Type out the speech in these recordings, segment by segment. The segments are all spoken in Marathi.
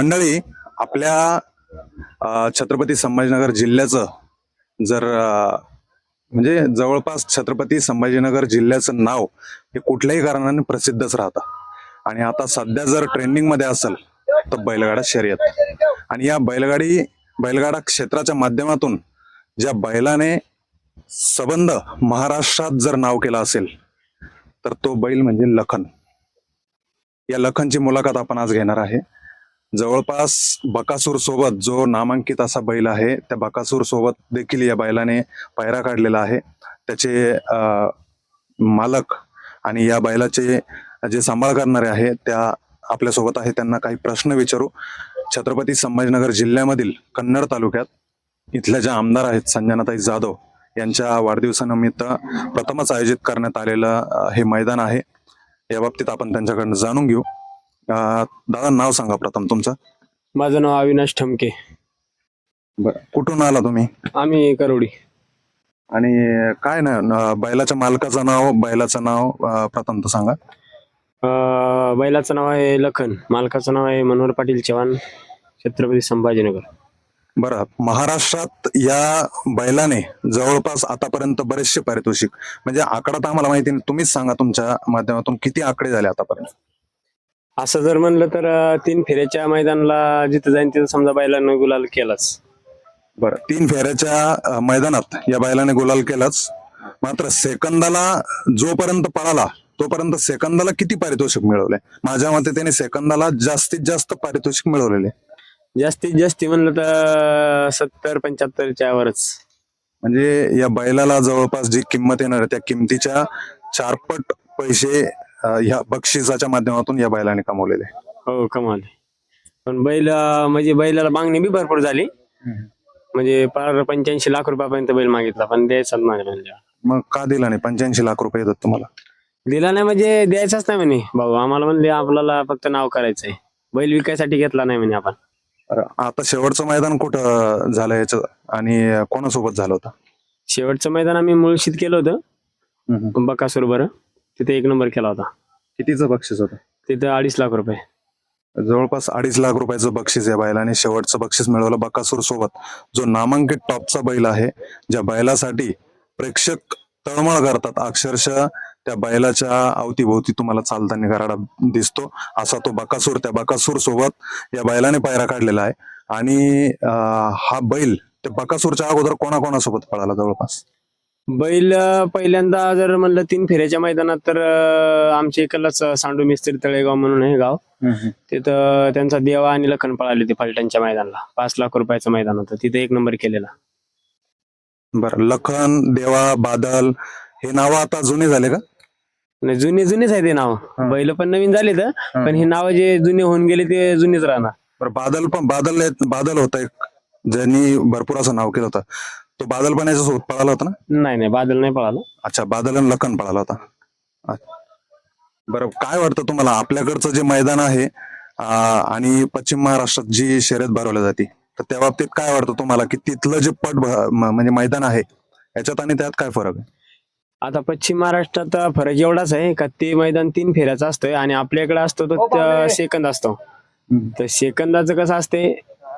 मंडळी आपल्या छत्रपती संभाजीनगर जिल्ह्याचं जर म्हणजे जवळपास छत्रपती संभाजीनगर जिल्ह्याचं नाव हे कुठल्याही कारणाने प्रसिद्धच राहतं. आणि आता सध्या जर ट्रेंडिंगमध्ये असेल तर बैलगाडा शर्यत. आणि या बैलगाडी बैलगाडा क्षेत्राच्या माध्यमातून ज्या बैलाने सबंध महाराष्ट्रात जर नाव केलं असेल तर तो बैल म्हणजे लखन. या लखनची मुलाखत आपण आज घेणार आहे. जवळपास बकासूर सोबत जो नामांकित असा बैल आहे त्या बकासूर सोबत देखील या बैलाने पायरा काढलेला आहे. त्याचे अं, मालक आणि या बैलाचे जे सांभाळ करणारे आहे त्या आपल्यासोबत आहे. त्यांना काही प्रश्न विचारू. छत्रपती संभाजीनगर जिल्ह्यामधील कन्नड तालुक्यात इथल्या ज्या आमदार आहेत संजनाताई जाधव यांच्या वाढदिवसानिमित्त प्रथमच आयोजित करण्यात आलेलं हे मैदान आहे. या बाबतीत आपण त्यांच्याकडनं जाणून घेऊ. अं, दादा नाव सांगा प्रथम तुमचं. माझं नाव अविनाश ठमके. कुठून आला तुम्ही? आम्ही करोडी. आणि काय ना न- बैलाच्या मालकाचं नाव बैलाचं नाव अं, प्रथम तर सांगा. अं, बैलाचं नाव आहे लखन मालकाचं नाव आहे मनोहर पाटील चव्हाण छत्रपती संभाजीनगर. बरं महाराष्ट्रात या बैलाने जवळपास आतापर्यंत बरेचसे पारितोषिक म्हणजे आकडा तर आम्हाला माहिती नाही तुम्हीच सांगा तुमच्या माध्यमातून किती आकडे झाले आतापर्यंत? असं जर म्हणलं तर तीन फेऱ्याच्या मैदानाला जिथं जाईन तिथं समजा बैलानं गुलाल केलाच. बरं तीन फेऱ्याच्या मैदानात या बैलाने गुलाल केलाच. मात्र सेकंदाला जोपर्यंत पळाला तोपर्यंत सेकंदाला किती पारितोषिक मिळवले? माझ्या मते त्याने सेकंदाला जास्तीत जास्त पारितोषिक मिळवलेले. जास्तीत जास्ती म्हणलं तर सत्तर पंच्याहत्तरच्या वरच. म्हणजे या बैलाला जवळपास जी किंमत येणार त्या किमतीच्या चारपट पैसे ह्या बक्षिसाच्या माध्यमातून या बैलाने कमवलेले. हो कमाल पण बैल अं, म्हणजे बैलाला मागणी बी भरपूर झाली. म्हणजे पार पंच्याऐंशी लाख रुपयापर्यंत बैल मागितला पण द्यायचाच नाही म्हणजे मग का दिला नाही? पंच्याऐंशी लाख रुपये येतात तुम्हाला? दिला नाही म्हणजे द्यायचाच नाही म्हणे. भाऊ आम्हाला म्हणले आपल्याला फक्त नाव करायचंय. बैल विकायसाठी घेतला नाही म्हणे आपण. अरे, आता शेवटचं मैदान कुठं झालं याचं? आणि कोणासोबत झालं होतं? शेवटचं मैदान आम्ही मुळशीत केलं होतं. बकासूर बरं. तिथे एक नंबर केला होता. कितीचं बक्षीस होतं? तिथं अडीच लाख रुपये. जवळपास अडीच लाख रुपयाचं बक्षीस या बैलाने शेवटचं बक्षीस मिळवलं बकासूर सोबत. जो नामांकित टॉपचा बैल आहे ज्या बैलासाठी प्रेक्षक तळमळ करतात. अक्षरशः त्या बैलाच्या अवतीभोवती तुम्हाला चालताना गराडा दिसतो. असा तो बकासूर त्या बकासूर सोबत या बैलाने पायरा काढलेला आहे. आणि अं, हा बैल त्या बकासूरच्या अगोदर कोणाकोणासोबत पळाला जवळपास? बैल पहिल्यांदा जर म्हणलं तीन फेऱ्याच्या मैदानात तर आमच्या इकडलाच सांडू मिस्त्री तळेगाव म्हणून आहे गाव. तिथं त्यांचा देवा आणि लखन पळाले ते फलटणच्या मैदानाला. पाच लाख रुपयाचं मैदान होतं. तिथे एक नंबर केलेला. बरं लखन देवा बादल हे नाव आता जुने झाले का? आणि जुने जुनेच आहे ते नाव. बैल पण नवीन झाले तर पण हे नाव जे जुने होऊन गेले ते जुनेच राहणार. बरं बादल पण बादल बादल होता एक. ज्यांनी भरपूर असं नाव केलं होतं. तो बादल पण याच्यासोबत पळाला होता ना? नाही नाही बादल नाही पळाला. अच्छा बादल आणि लखन पळाला होता. अच्छा. बरं काय वाटतं तुम्हाला? आपल्याकडचं जे मैदान आहे आ, आणि पश्चिम महाराष्ट्रात जी शर्यत भरवली जाते तर त्या बाबतीत काय वाटतं तुम्हाला? की तिथलं जे पट भ- म- म्हणजे मैदान आहे याच्यात आणि त्यात काय फरक आहे? आता पश्चिम महाराष्ट्रात फरक एवढाच आहे का ते मैदान तीन फेऱ्याचा असतोय आणि आपल्याकडे असतो तो त्या सेकंद असतो. तर सेकंदाचं कसं असते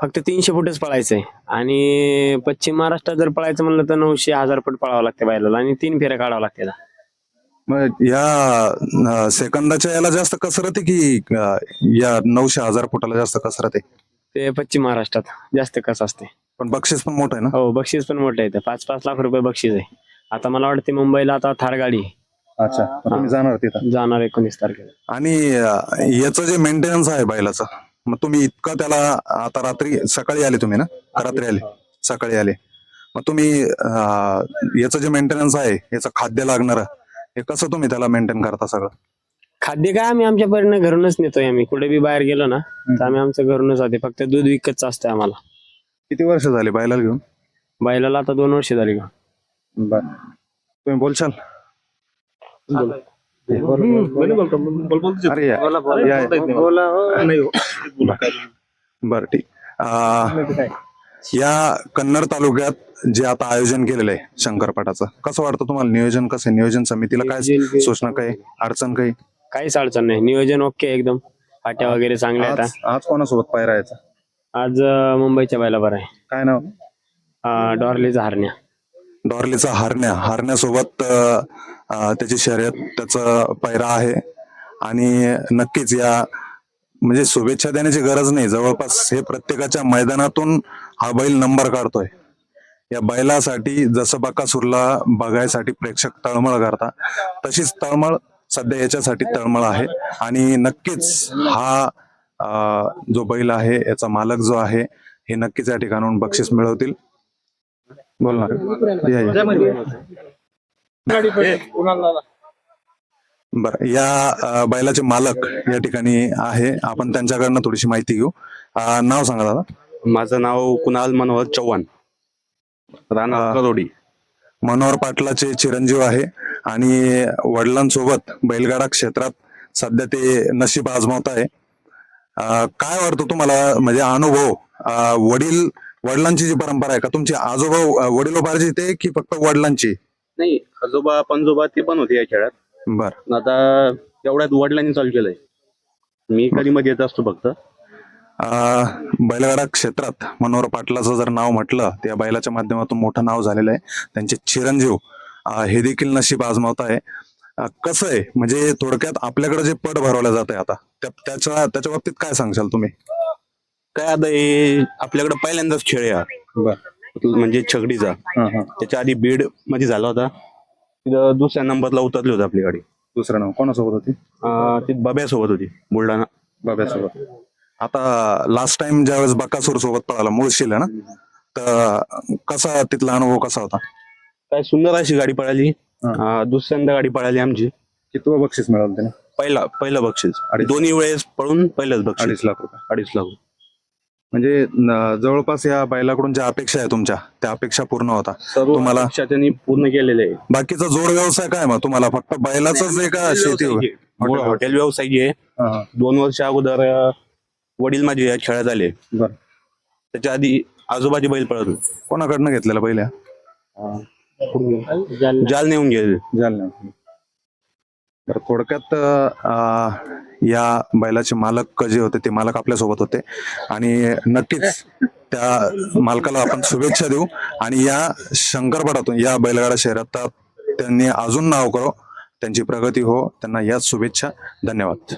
फक्त तीनशे फुटच पळायचंय. आणि पश्चिम महाराष्ट्रात जर पळायचं म्हणलं तर नऊशे हजार फूट पळावं लागते बैलाला आणि तीन फेऱ्या काढावं लागते मग या सेकंदाच्या याला जास्त कसरत आहे की अं, या नऊशे हजार फुटाला जास्त कसरत आहे? ते पश्चिम महाराष्ट्रात जास्त कसं असते पण बक्षीस पण मोठं आहे ना? हो बक्षीस पण मोठं आहे पाच पाच लाख रुपये बक्षीस आहे. आता मला वाटते मुंबईला आता थार गाडी आहे. अच्छा तुम्ही जाणार तिथं. जाणार एकोणीस तारखेला. आणि अं, याचं जे मेंटेनन्स आहे बैलाचं? मग तुम्ही इतकं त्याला आता रात्री सकाळी आले तुम्ही ना? रात्री आले? सकाळी आले. मग तुम्ही याचं जे मेंटेनन्स आहे याचं खाद्य लागणार हे कसं तुम्ही त्याला मेंटेन करता सगळं? खाद्य काय आम्ही आमच्या परीने घरूनच नेतोय आम्ही. कुठे बी बाहेर गेलो ना तर आम्ही आमचं घरूनच आते फक्त दूध विकतच असतं आम्हाला. किती वर्ष झाली बैलाला घेऊन? बैलाला आता दोन वर्ष झाली का तुम्ही बोलशाल? अरे या- या- बर ठीक. अं, या कन्नड तालुक्यात जे आता आयोजन केलेलं आहे शंकरपाठाचं कसं वाटतं तुम्हाला? नियोजन कसं आहे? नियोजन समितीला काय सूचना काही? अडचण काही? काहीच अडचण नाही. नियोजन ओके एकदम. फाट्या वगैरे चांगल्या आज आहेत आज कोणासोबत पायरा यायचा आज अं, मुंबईच्या बैला बरं आहे. काय नाव? अं, डॉर्लीचा हरण्या. डॉर्लीचा हारण्या. हारण्यासोबत अं, अं, त्याची शर्यत त्याचा पायरा आहे. आणि नक्कीच या म्हणजे शुभेच्छा देण्याची गरज नाही. जवळपास हे प्रत्येकाच्या मैदानातून हा बैल नंबर काढतोय. या बैलासाठी जसं बकासूरला बघायसाठी प्रेक्षक तळमळ करता तशीच तळमळ सध्या याच्यासाठी तळमळ आहे. आणि नक्कीच हा जो बैल आहे याचा मालक जो आहे हे नक्कीच या ठिकाणाहून बक्षीस मिळवतील. बोल ना. या, या. बर या बैलाचे मालक या ठिकाणी आहे. आपण त्यांच्याकडनं थोडीशी माहिती घेऊ. अं, नाव सांगा दादा. माझं नाव कुणाल मनोहर चव्हाण. राणा. करोडी. मनोहर पाटलाचे चिरंजीव आहे आणि वडिलांसोबत बैलगाडा क्षेत्रात सध्या ते नशीब आजमावत आहे. अं, काय वाटतं तुम्हाला? म्हणजे अनुभव अं, वडील वडिलांची जी परंपरा आहे का? तुमची आजोबा अं, वडिलोपार्जित आहे की फक्त वडिलांची? नाही आजोबा पणजोबा ते पण होते या खेळात. बर. आता एवढ्यात वडिलांनी चालू केलंय. मी कधी मध्ये येत असतो फक्त. अं, बैलगाडा क्षेत्रात मनोहर पाटलाचं जर नाव म्हटलं त्या बैलाच्या माध्यमातून मोठं नाव झालेलं आहे. त्यांचे चिरंजीव अं, हे देखील नशीब आजमावत आहे. अं, कसं आहे? म्हणजे थोडक्यात आपल्याकडे जे पट भरवलं जात आहे आता त्या- त्याच्या त्याच्या बाबतीत काय सांगशाल तुम्ही? काय आता हे आपल्याकडे पहिल्यांदाच खेळ आहे हा. म्हणजे छकडीचा त्याच्या आधी बीडमध्ये झाला होता. तिथं दुसऱ्या नंबरला उतरली होती आपली गाडी. दुसरं नाव कोणासोबत होती? अं, ती बब्यासोबत होती बुलढाणा. बाब्यासोबत. आता लास्ट टाइम ज्यावेळेस बकासूर सोबत पळाला मुळशीला ना? तर कसा तिथला अनुभव कसा होता? काय सुंदर अशी गाडी पळाली. अं, दुसऱ्यांदा गाडी पळाली आमची. कितवं बक्षीस मिळालं त्याने? पहिला पहिलं बक्षीस. अडीच. दोन्ही वेळेस पळून पहिलंच बक्षीस. अडीच लाख रुपये. अडीच लाख म्हणजे जवळपास या बैलाकडून ज्या अपेक्षा आहे तुमच्या त्या अपेक्षा पूर्ण होता. सर्व तुम्हाला- अपेक्षा त्यांनी पूर्ण केलेले आहे बाकीचा जोड व्यवसाय काय मग? तुम्हाला फक्त बैलाच आहे का शेती हॉटेल व्यावसायिक आहे. दोन वर्ष अगोदर अं, वडील माझे या खेळात आले. बर. त्याच्या आधी आजोबाचे बैल पळत होते. कोणाकडनं घेतलेला पहिल्या? जाल नेऊन गेले जालना तर थोडक्यात या बैलाचे मालक जे होते ते मालक आपल्यासोबत होते. आणि नक्कीच त्या मालकाला आपण शुभेच्छा देऊ. आणि या शंकरपाडातून या बैलगाडा शहरात त्यांनी अजून नाव करो त्यांची प्रगती हो त्यांना याच शुभेच्छा. धन्यवाद.